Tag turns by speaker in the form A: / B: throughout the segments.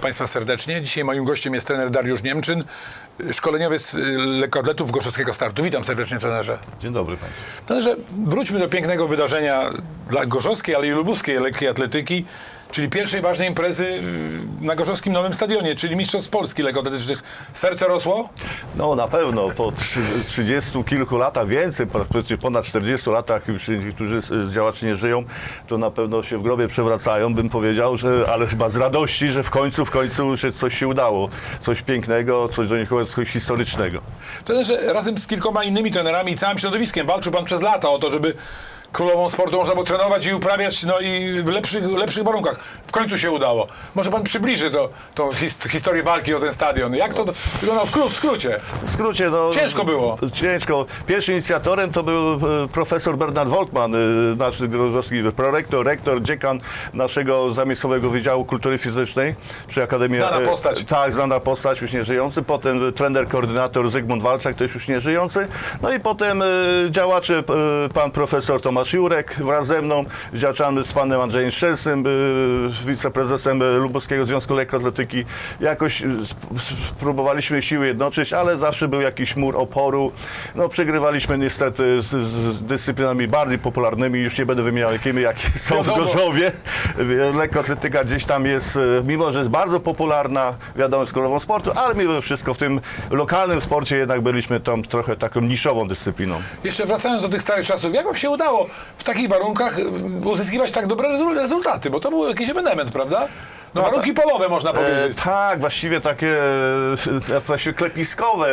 A: Witam Państwa serdecznie. Dzisiaj moim gościem jest trener Dariusz Niemczyn, szkoleniowiec y, lekkoatletów Gorzowskiego Startu. Witam serdecznie trenerze.
B: Dzień dobry Państwu.
A: Trenerze, wróćmy do pięknego wydarzenia dla gorzowskiej, ale i lubuskiej lekkiej atletyki, czyli pierwszej ważnej imprezy na Gorzowskim Nowym Stadionie, czyli Mistrzostw Polski lekkoatletycznych. Serce rosło?
B: No na pewno po trzy- 30 kilku latach, więcej, praktycznie ponad 40 latach już niektórzy działaczy nie żyją, to na pewno się w grobie przewracają, bym powiedział, że, ale chyba z radości, że w końcu, w końcu że coś się udało. Coś pięknego, coś do niego coś historycznego.
A: Trenerze, razem z kilkoma innymi trenerami i całym środowiskiem walczył Pan przez lata o to, żeby królową sportu można było trenować i uprawiać no i w lepszych, lepszych warunkach. W końcu się udało. Może Pan przybliży to, tą his, historię walki o ten stadion. Jak to wyglądało w, w skrócie?
B: W skrócie, no...
A: Ciężko było.
B: Ciężko. Pierwszym inicjatorem to był e, profesor Bernard Woltman, e, nasz grożowski prorektor, rektor, dziekan naszego zamiejscowego Wydziału Kultury Fizycznej przy Akademii...
A: Znana
B: e,
A: postać.
B: Tak, znana postać, już nie żyjący. Potem trener, koordynator Zygmunt Walczak, też już nie żyjący. No i potem działacze, pan profesor Tomasz Jurek wraz ze mną, działaczami z panem Andrzejem Szczęsnym, e, wiceprezesem Lubuskiego Związku Lekkoatletyki. Jakoś sp- spróbowaliśmy siły jednoczyć, ale zawsze był jakiś mur oporu. No przegrywaliśmy niestety z, z dyscyplinami bardziej popularnymi, już nie będę wymieniał jakimi, jakie są w. Gorzowie. Lekkoatletyka gdzieś tam jest, mimo że jest bardzo popularna, wiadomo, z królową sportu, ale mimo wszystko w tym lokalnym sporcie jednak byliśmy tam trochę taką niszową dyscypliną.
A: Jeszcze wracając do tych starych czasów, jak się udało w takich warunkach y, uzyskiwać tak dobre rezu- rezultaty? Bo to był jakiś ewenement, prawda? No, warunki polowe, można
B: E,
A: powiedzieć.
B: tak, właściwie takie e, właściwie klepiskowe,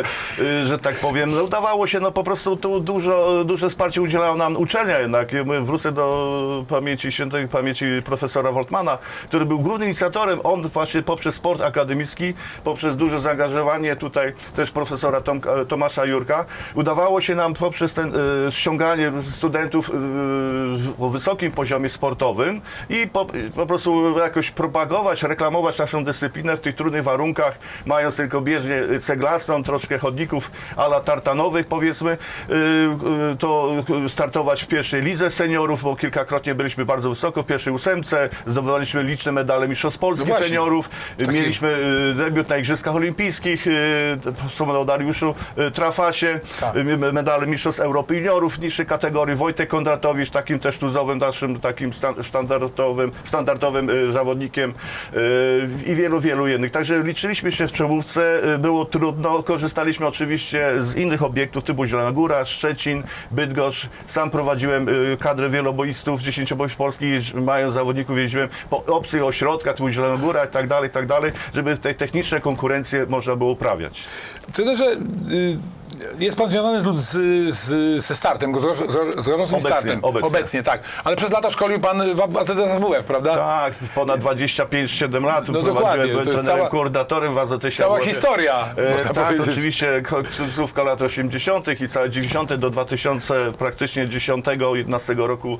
B: e, że tak powiem. No, udawało się, no po prostu tu dużo, duże wsparcie udzielała nam uczelnia jednak. Wrócę do pamięci świętej pamięci profesora Woltmana, który był głównym inicjatorem. On właśnie poprzez sport akademicki, poprzez duże zaangażowanie tutaj też profesora Tomka, Tomasza Jurka, udawało się nam poprzez ten e, ściąganie studentów e, o wysokim poziomie sportowym i po, po prostu jakoś propagować, reklamować naszą dyscyplinę w tych trudnych warunkach, mając tylko bieżnię ceglastą, troszkę chodników ala tartanowych powiedzmy, y, y, to startować w pierwszej lidze seniorów, bo kilkakrotnie byliśmy bardzo wysoko w pierwszej ósemce, zdobywaliśmy liczne medale Mistrzostw Polski
A: No
B: seniorów,
A: Taki-
B: mieliśmy y, debiut na Igrzyskach Olimpijskich, wspomniał Dariuszu Trafasie,
A: Tak.
B: medale Mistrzostw Europy Juniorów niższej kategorii, Wojtek Kondratowicz, takim też tuzowym, naszym takim stan- standardowym, standardowym zawodnikiem i wielu, wielu innych. Także liczyliśmy się w czołówce, y, było trudno, korzystaliśmy oczywiście z innych obiektów typu Zielona Góra, Szczecin, Bydgoszcz. Sam prowadziłem y, kadrę wieloboistów, 10 boistw polskich, mając zawodników jeździłem po obcych ośrodkach typu Zielona Góra i tak dalej, i tak dalej, żeby te techniczne konkurencje można było uprawiać.
A: Trenerze, y, jest pan związany z, z, z, ze startem, z, z Gorzowskim
B: Obecnie,
A: startem.
B: obecnie.
A: tak. Ale przez lata szkolił pan w AZS-WF, prawda?
B: Tak, ponad 25-7 lat
A: No
B: prowadziłem,
A: dokładnie,
B: byłem trenerem,
A: cała-
B: koordynatorem w AZS.
A: Cała historia,
B: E,
A: można
B: tak,
A: powiedzieć.
B: oczywiście końcówka lat 80. i całe 90. do 2000, praktycznie 10-11 roku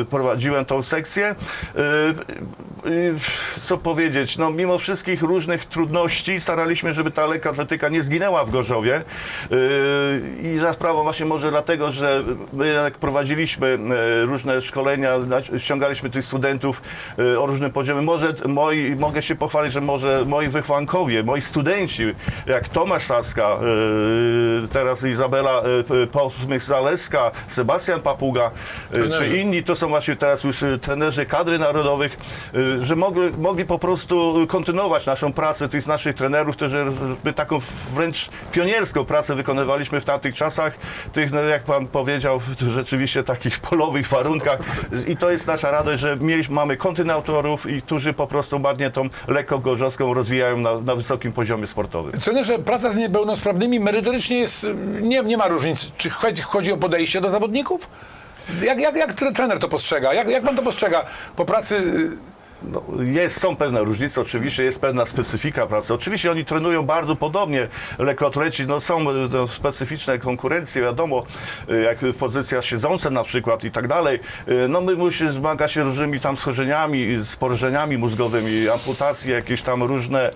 B: e, prowadziłem tą sekcję. E, co powiedzieć, no mimo wszystkich różnych trudności staraliśmy, żeby ta lekka atletyka nie zginęła w Gorzowie E, i za sprawą właśnie może dlatego, że my jak prowadziliśmy e, różne szkolenia, ściągaliśmy tych studentów o różnym poziomie. Może moi, mogę się pochwalić, że może moi wychwankowie, moi studenci, jak Tomasz Saska, teraz Izabela Posmych-Zaleska, Sebastian Papuga,
A: Trenerzy.
B: czy inni, to są właśnie teraz już trenerzy kadry narodowych, że mogli, mogli po prostu kontynuować naszą pracę tych naszych trenerów, którzy my taką wręcz pionierską pracę wykonywaliśmy w tamtych czasach, tych, no, jak pan powiedział, rzeczywiście takich polowych warunkach i to jest nasza radość, że mieliśmy, mamy kontynuatorów i którzy po prostu ładnie tą lekko gorzowską rozwijają na, na wysokim poziomie sportowym.
A: Trenerze, praca z niepełnosprawnymi merytorycznie jest, nie, nie ma różnic. Czy chodzi, o podejście do zawodników? Jak, jak, jak tre- trener to postrzega? Jak, jak pan to postrzega po pracy?
B: No, jest, są pewne różnice, oczywiście jest pewna specyfika pracy. Oczywiście oni trenują bardzo podobnie, lekkoatleci, no są e, no, specyficzne konkurencje, wiadomo, e, jak pozycja siedząca na przykład i tak dalej. E, No my musimy zmagać się różnymi tam schorzeniami, z porażeniami mózgowymi, amputacje jakieś tam różne,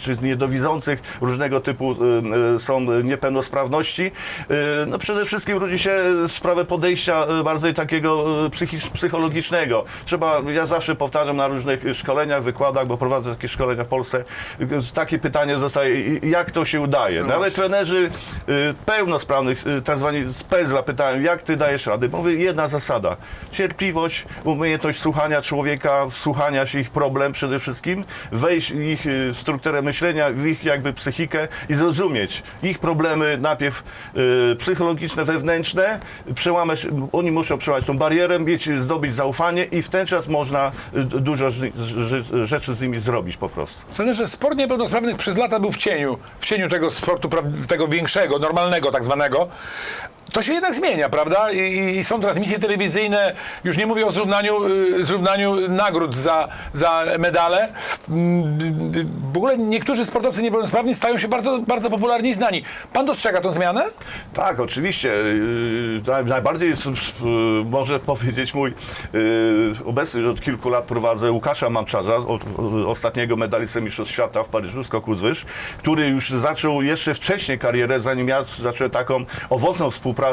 B: czy niedowidzących, różnego typu są niepełnosprawności. No przede wszystkim rodzi się sprawę podejścia bardziej takiego psychologicznego. Trzeba, ja zawsze powtarzam na na różnych szkoleniach, wykładach, bo prowadzę takie szkolenia w Polsce. Takie pytanie zostaje, jak to się udaje? Nawet trenerzy y, pełnosprawnych, y, tak zwani z pezla pytają, jak ty dajesz radę? Mówię, jedna zasada. Cierpliwość, umiejętność słuchania człowieka, wsłuchania się ich problem przede wszystkim, wejść w ich y, strukturę myślenia, w ich jakby psychikę i zrozumieć ich problemy najpierw psychologiczne, wewnętrzne, przełamać, oni muszą przełamać tą barierę, mieć, zdobyć zaufanie i w ten czas można y, dużo rzeczy z nimi zrobić po prostu.
A: To że sport niepełnosprawnych przez lata był w cieniu, w cieniu tego sportu, tego większego, normalnego tak zwanego. To się jednak zmienia, prawda? I, i- są transmisje telewizyjne, już nie mówię o zrównaniu, y, zrównaniu nagród za, za medale. Mm, y, W ogóle niektórzy sportowcy niepełnosprawni stają się bardzo, bardzo popularni i znani. Pan dostrzega tę zmianę?
B: Tak, oczywiście. Naj- Najbardziej yy, może powiedzieć mój obecny od kilku lat prowadzę Łukasza Mamczarza, ostatniego medalistę Mistrzostw Świata w Paryżu, skoku z wyż, który już zaczął jeszcze wcześniej karierę, zanim ja zacząłem taką owocną współpracę,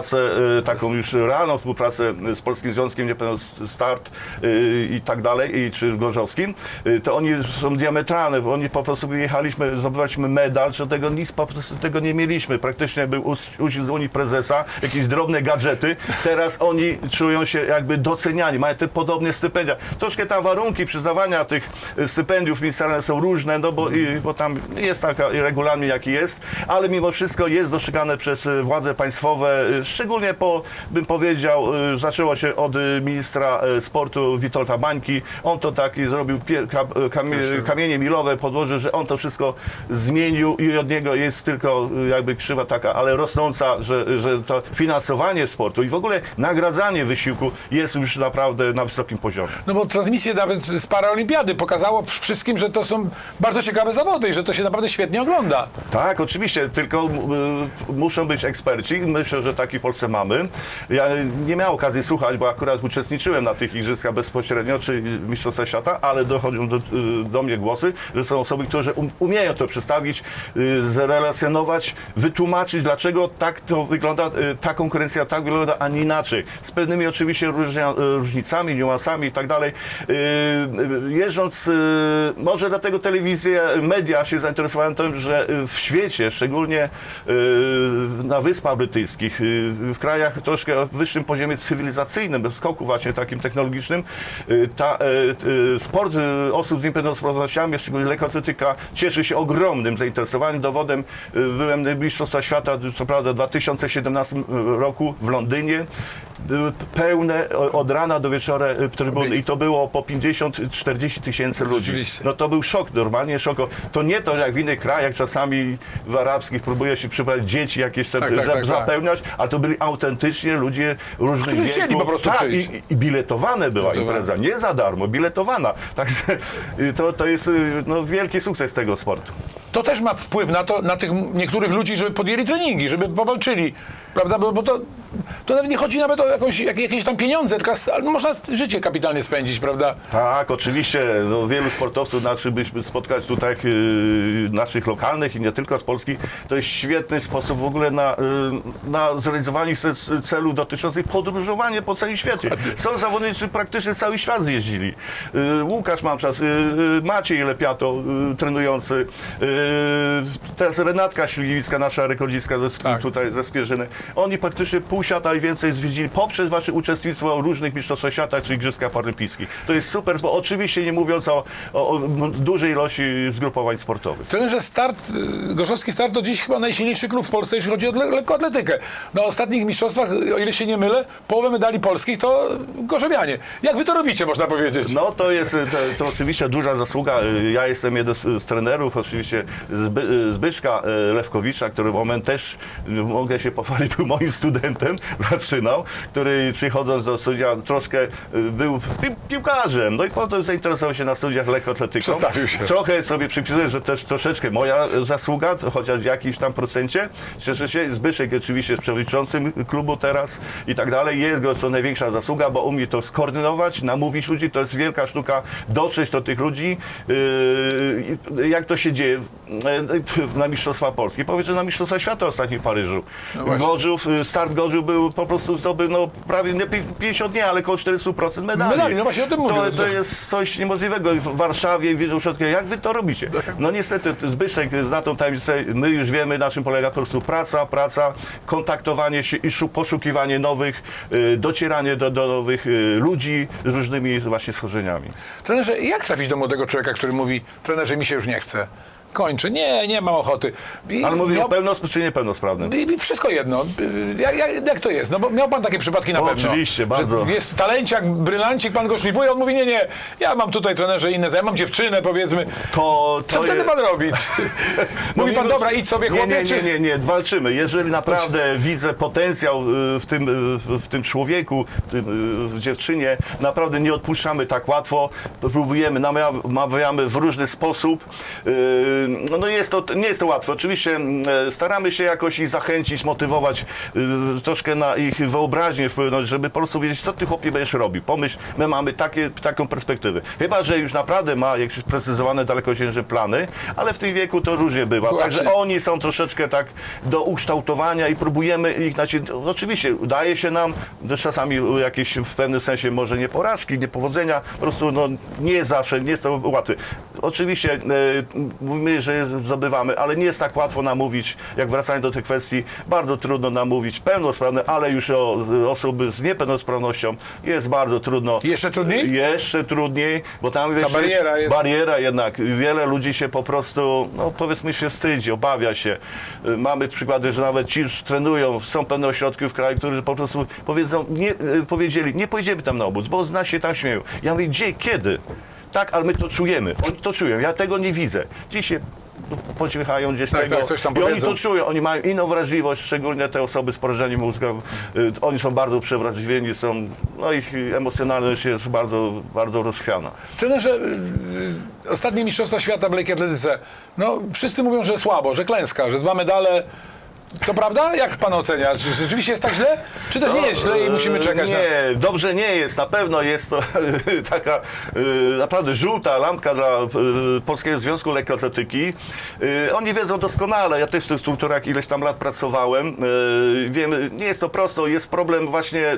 B: yy, taką już realną współpracę z Polskim Związkiem Niepełnosprawnych Start yy, i tak dalej, i czy Gorzowskim, yy, to oni są diametralne, bo oni po prostu jechaliśmy, zdobywaliśmy medal, że tego nic po prostu tego nie mieliśmy. Praktycznie był uścisk z Unii Prezesa, jakieś drobne gadżety. Teraz oni czują się jakby doceniani, mają te podobne stypendia. Troszkę tam warunki przyznawania tych stypendiów ministerialnych są różne, no bo, i, bo tam jest taka regulamin jaki jest, ale mimo wszystko jest dostrzegane przez władze państwowe, szczególnie po, bym powiedział, e, zaczęło się od e, ministra e, sportu Witolda Bańki. On to taki zrobił pier- ka- kamie, kamienie milowe, podłożył, że on to wszystko zmienił i od niego jest tylko y, jakby krzywa taka, ale rosnąca, że, że to finansowanie sportu i w ogóle nagradzanie wysiłku jest już naprawdę na wysokim poziomie.
A: No bo transmisje nawet z Paraolimpiady pokazało wszystkim, że to są bardzo ciekawe zawody i że to się naprawdę świetnie ogląda.
B: Tak, oczywiście, tylko y, muszą być eksperci. Myślę, że w Polsce mamy. Ja nie miałem okazji słuchać, bo akurat uczestniczyłem na tych igrzyskach bezpośrednio, czy Mistrzostwa Świata, ale dochodzą do, y, do mnie głosy, że są osoby, które um, umieją to przedstawić, y, zrelacjonować, wytłumaczyć, dlaczego tak to wygląda, y, ta konkurencja tak wygląda, a nie inaczej. Z pewnymi oczywiście różnicami, niuansami i tak dalej. Jeżdżąc, może dlatego telewizje, media się zainteresowały tym, że w świecie, szczególnie na Wyspach Brytyjskich, w krajach troszkę o wyższym poziomie cywilizacyjnym, w skoku właśnie takim technologicznym, y, ta, y, y, sport y, osób z niepełnosprawnościami, szczególnie lekkoatletyka, cieszy się ogromnym zainteresowaniem. Dowodem y, byłem na Mistrzostwa Świata, co prawda w 2017 roku w Londynie. Były pełne od rana do wieczora y, trybuny i to było po 50-40 tysięcy ludzi. No to był szok, normalnie szok. To nie to jak w innych krajach, czasami w arabskich próbuje się przybrać dzieci jakieś tam
A: Tak, tak,
B: za-
A: tak, tak.
B: zapełniać, a to byli autentycznie ludzie różnych
A: Którzy
B: wieków.
A: chcieli po prostu
B: tak,
A: przyjść.
B: i, i biletowane była
A: Biletowane.
B: impreza, nie za darmo, biletowana. Także y, to, to jest y, no, wielki sukces tego sportu.
A: To też ma wpływ na to, na tych niektórych ludzi, żeby podjęli treningi, żeby powalczyli, prawda? Bo, bo to, to nawet nie chodzi nawet o jakąś, jak, jakieś tam pieniądze, tylko s- ale można życie kapitalnie spędzić, prawda?
B: Tak, oczywiście. No, wielu sportowców naszych spotkać tutaj yy, naszych lokalnych i nie tylko z Polski. To jest świetny sposób w ogóle na, yy, na zrealizowanie se- celów dotyczących podróżowania po całym świecie. Są zawodnicy, praktycznie cały świat zjeździli. Yy, Łukasz Mamczas, yy, yy, Maciej Lepiato, yy, trenujący, yy, teraz Renatka Śliwicka, nasza rekordzistka ze,
A: Tak.
B: tutaj ze Skierzyny. Oni praktycznie pół świata i więcej zwiedzili poprzez wasze uczestnictwo w różnych mistrzostwach świata czy igrzyskach paralimpijskich. To jest super, bo oczywiście nie mówiąc o, o, o dużej ilości zgrupowań sportowych.
A: Trenerze start, y, Gorzowski Start to dziś chyba najsilniejszy klub w Polsce, jeśli chodzi o le- lekkoatletykę. Na ostatnich mistrzostwach, o ile się nie mylę, połowę medali polskich to gorzowianie. Jak wy to robicie, można powiedzieć?
B: No to jest to, to oczywiście duża zasługa. Ja jestem jeden z, trenerów, oczywiście Zby, Zbyszka Lewkowicza, który w moment też, mogę się pochwalić, był moim studentem, zaczynał, który przychodząc do studia troszkę e, był pi, piłkarzem, no i potem zainteresował się na studiach lekkoatletyką.
A: Przestawił się.
B: Trochę sobie przypisuję, że też troszeczkę moja zasługa, chociaż w jakimś tam procencie. Cieszę się, Zbyszek oczywiście jest przewodniczącym klubu teraz i tak dalej. Jest go to największa zasługa, bo umie to skoordynować, namówić ludzi. To jest wielka sztuka dotrzeć do tych ludzi. Yy, jak to się dzieje? e, na Mistrzostwa Polski, powie, że na Mistrzostwa Świata ostatnich w Paryżu.
A: No.
B: Gorzów, y, start Gorzów był po prostu zdobył no, prawie nie pi- 50 nie, ale około 400% medali.
A: Medali, no właśnie o tym mówię.
B: To, to jest coś niemożliwego w Warszawie, w Wielkopolsce. Jak wy to robicie? No niestety Zbyszek zna tą tajemnicę, my już wiemy na czym polega po prostu praca, praca, kontaktowanie się i szu- poszukiwanie nowych, y, docieranie do, do nowych y, ludzi z różnymi właśnie schorzeniami.
A: Trenerze, jak trafić do młodego człowieka, który mówi, trenerze, mi się już nie chce. Kończę. Nie, nie mam ochoty. I
B: Ale mówię
A: miał-
B: o pełnosprawnym czy niepełnosprawnym?
A: I i wszystko jedno. Jak, jak, jak to jest? No bo miał pan takie przypadki na
B: O,
A: pewno.
B: oczywiście, bardzo.
A: Że jest talenciak, brylancik, pan go szlifuje, on mówi, nie, nie, ja mam tutaj trenerze inne, ja mam dziewczynę, powiedzmy.
B: To, to
A: Co wtedy
B: je-
A: pan robić?
B: No
A: mówi pan, dobra, idź sobie
B: nie,
A: chłopie,
B: nie,
A: czy...
B: nie, nie, nie, walczymy. Jeżeli naprawdę widzę potencjał y, w tym, y, w tym człowieku, w, tym, y, w dziewczynie, naprawdę nie odpuszczamy tak łatwo, próbujemy, namawia- namawiamy w różny sposób. Y, No, no jest to, nie jest to łatwe. Oczywiście y, staramy się jakoś ich zachęcić, motywować, y, troszkę na ich wyobraźnię wpłynąć, żeby po prostu wiedzieć, co ty chłopie będziesz robił. Pomyśl, my mamy takie, taką perspektywę. Chyba, że już naprawdę ma jakieś sprecyzowane dalekosiężne plany, ale w tym wieku to różnie bywa.
A: Właśnie.
B: Także oni są troszeczkę tak do ukształtowania i próbujemy ich, znaczy, oczywiście udaje się nam, czasami jakieś w pewnym sensie może nie porażki, nie powodzenia, po prostu no, nie zawsze, nie jest to łatwe. Oczywiście e, mówimy, że zdobywamy, ale nie jest tak łatwo namówić, jak wracając do tej kwestii, bardzo trudno namówić pełnosprawne, ale już o osoby z niepełnosprawnością jest bardzo trudno.
A: Jeszcze trudniej?
B: Jeszcze trudniej, bo tam wiesz,
A: bariera jest-
B: bariera jednak. Wiele ludzi się po prostu, no powiedzmy się wstydzi, obawia się. Y, Mamy przykłady, że nawet ci już trenują, są pewne ośrodki w kraju, które po prostu powiedzą, nie, y, powiedzieli, nie pojedziemy tam na obóz, bo z nas się tam śmieją. Ja mówię, gdzie, kiedy? Tak, ale my to czujemy. Oni to czują, ja tego nie widzę. Dzisiaj pociągają gdzieś
A: Tak,
B: tego
A: tak, coś tam
B: i oni to czują, oni mają inną wrażliwość, szczególnie te osoby z porażeniem mózga. Y, Oni są bardzo przewrażliwieni, są, no ich emocjonalność jest bardzo, bardzo rozchwiana.
A: Trenerze, y, y, ostatnie Mistrzostwa Świata w lekkiej atletyce, no wszyscy mówią, że słabo, że klęska, że dwa medale. To prawda? Jak pan ocenia? Czy rzeczywiście jest tak źle? Czy też nie jest źle i musimy czekać
B: nie,
A: na...
B: dobrze nie jest. Na pewno jest to taka y, naprawdę żółta lampka dla y, Polskiego Związku Lekkoatletyki. Oni wiedzą doskonale, ja też w tych strukturach ileś tam lat pracowałem. Wiem, nie jest to prosto, jest problem właśnie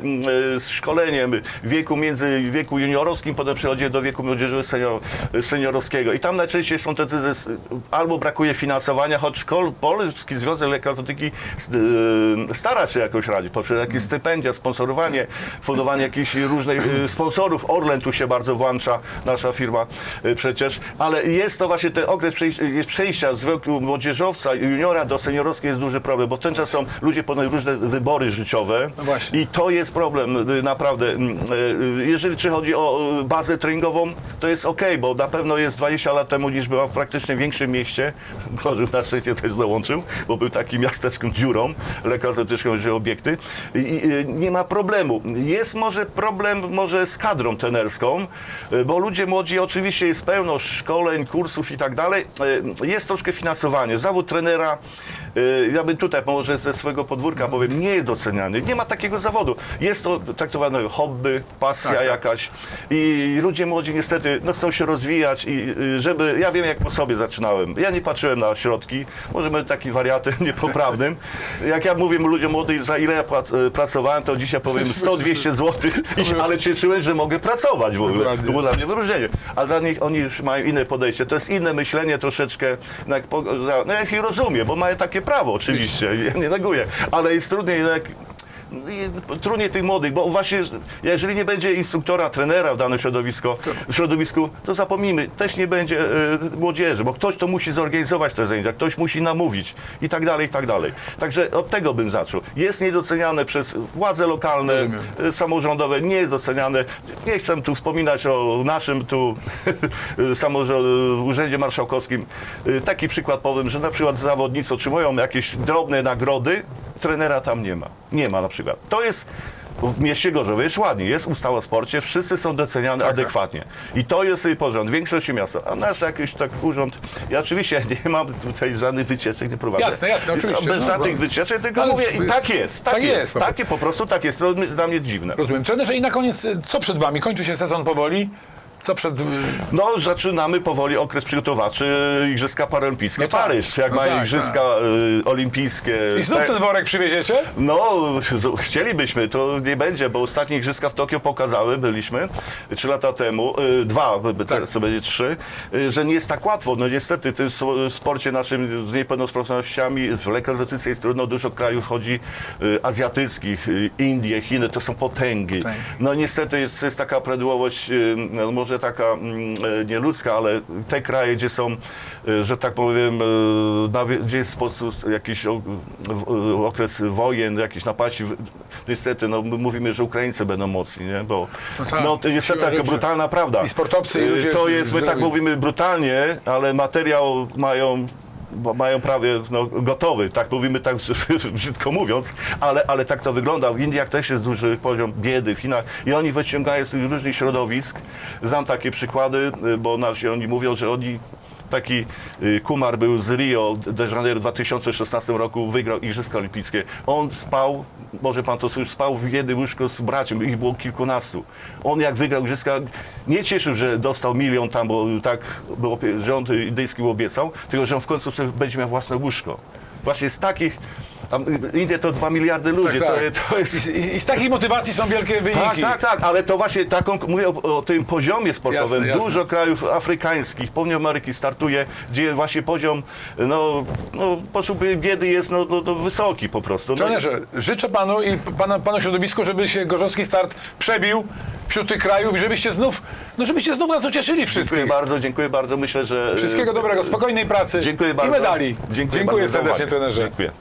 B: z szkoleniem w wieku między wieku juniorowskim, potem przechodzi do wieku młodzieżowego senior, seniorowskiego. I tam najczęściej są te albo brakuje finansowania, choć Polski Związek Lekkoatletyki y, stara się jakoś radzić, poprzez jakieś stypendia, sponsorowanie, fundowanie jakichś różnych y, sponsorów. Orlen tu się bardzo włącza, nasza firma y, przecież, ale jest to właśnie ten okres przejścia, z wieku młodzieżowca, juniora do seniorowskiej jest duży problem, bo w ten czas są ludzie podejmują różne wybory życiowe
A: No
B: i to jest problem naprawdę. Jeżeli czy chodzi o bazę treningową, to jest ok, bo na pewno jest 20 lat temu niż była w praktycznie większym mieście. Chorzów na szczęście też dołączył, bo był takim miasteczką dziurą lekkoatletyczną, że obiekty. I, i, y, nie ma problemu. Jest może problem może z kadrą trenerską, y, bo ludzie młodzi oczywiście jest pełno szkoleń, kursów i tak dalej. Y, Jest troszkę finansowanie. Zawód trenera, ja bym tutaj może ze swojego podwórka powiem, nie jest doceniany. Nie ma takiego zawodu. Jest to traktowane hobby, pasja
A: Tak, tak.
B: jakaś i ludzie młodzi niestety no, chcą się rozwijać i y, żeby, ja wiem jak po sobie zaczynałem. Ja nie patrzyłem na środki, może będę taki wariatem niepoprawnym. Jak ja mówię ludziom młodym, za ile ja y, pracowałem, to dzisiaj powiem 100-200 zł, ale cieszyłem, że mogę pracować w ogóle. To było dla mnie wyróżnienie. A dla nich oni już mają inne podejście. To jest inne myślenie troszeczkę. No, jak, no ja ich rozumiem, bo mają takie prawo oczywiście, ja nie neguję, ale jest trudniej jak i trudniej tych młodych, bo właśnie jeżeli nie będzie instruktora, trenera w danym środowisku, w środowisku to zapomnijmy, też nie będzie e, młodzieży, bo ktoś to musi zorganizować te zajęcia, ktoś musi namówić i tak dalej, i tak dalej. Także od tego bym zaczął. Jest niedoceniane przez władze lokalne,
A: Rozumiem.
B: e, samorządowe, nie jest doceniane. Nie chcę tu wspominać o naszym tu samorząd, Urzędzie Marszałkowskim. E, Taki przykład powiem, że na przykład zawodnicy otrzymują jakieś drobne nagrody, trenera tam nie ma. Nie ma na przykład. To jest w mieście Gorzowie jest ładnie, jest ustawa o sporcie, wszyscy są doceniani
A: tak.
B: adekwatnie. I to jest jej porządek, w większości miasta. A nasz jakiś tak urząd, ja oczywiście nie mam tutaj żadnych wycieczek, nie prowadzę.
A: Jasne, jasne, oczywiście,
B: Bez
A: no,
B: żadnych
A: no.
B: wycieczek, tylko
A: Ale
B: mówię, i tak jest, tak,
A: tak
B: jest,
A: jest,
B: takie po prostu tak jest. To dla mnie dziwne.
A: Rozumiem. Trenerze, i na koniec, co przed wami? Kończy się sezon powoli. Co przed...
B: No, zaczynamy powoli okres przygotowawczy Igrzyska Paralimpijskie
A: No tak.
B: Paryż. Jak
A: No
B: mają
A: tak,
B: Igrzyska y, Olimpijskie.
A: I znów
B: te-
A: ten worek przywieziecie?
B: No, chcielibyśmy, to nie będzie, bo ostatnie Igrzyska w Tokio pokazały, byliśmy trzy lata temu, y, dwa, by teraz to będzie trzy, y, że nie jest tak łatwo. No niestety w tym sporcie naszym z niepełnosprawnościami w lekkoatletyce jest trudno, dużo krajów chodzi y, azjatyckich, y, Indie, Chiny, to są potęgi. No niestety jest, jest taka prawidłowość, y, no, może taka mm, e, nieludzka, ale te kraje, gdzie są, y, że tak powiem, nawie- gdzie jest sposób, jakiś okres wojen, jakiś napaści, niestety, no my mówimy, że Ukraińcy będą mocni, nie? Bo
A: No tak,
B: no, to niestety taka brutalna prawda.
A: I sportowcy, i ludzie
B: To jest, my tak mówimy brutalnie, ale materiał mają bo mają prawie no, gotowy, tak mówimy tak brzydko mówiąc, ale, ale tak to wygląda. W Indiach też jest duży poziom biedy, w Chinach i oni wyciągają z tych różnych środowisk. Znam takie przykłady, y, bo nasi, oni mówią, że oni Taki y, Kumar był z Rio de Janeiro w 2016 roku, wygrał Igrzyska Olimpijskie. On spał, może pan to już spał w jednym łóżku z braćmi, ich było kilkunastu. On jak wygrał Igrzyska, nie cieszył, że dostał milion tam, bo tak było, rząd indyjski obiecał, tylko że on w końcu będzie miał własne łóżko. Właśnie z takich, Indie to 2 miliardy ludzi,
A: Tak, tak.
B: To, to jest...
A: I, I z takiej motywacji są wielkie wyniki.
B: Tak, tak, tak, ale to właśnie taką, mówię o, o tym poziomie sportowym.
A: Jasne, jasne.
B: Dużo krajów afrykańskich, południowej Ameryki startuje, gdzie właśnie poziom, no, no biedy jest no, no, no, wysoki po prostu. No,
A: Trenerze, życzę panu i pana, panu środowisku, żeby się gorzowski start przebił wśród tych krajów i żebyście znów, no żebyście znów nas ucieszyli
B: dziękuję
A: wszystkich.
B: bardzo, dziękuję bardzo. Myślę, że...
A: Wszystkiego dobrego, spokojnej pracy
B: Dziękuję bardzo.
A: i medali.
B: Dziękuję
A: Dziękuję serdecznie trenerze.
B: Dziękuję.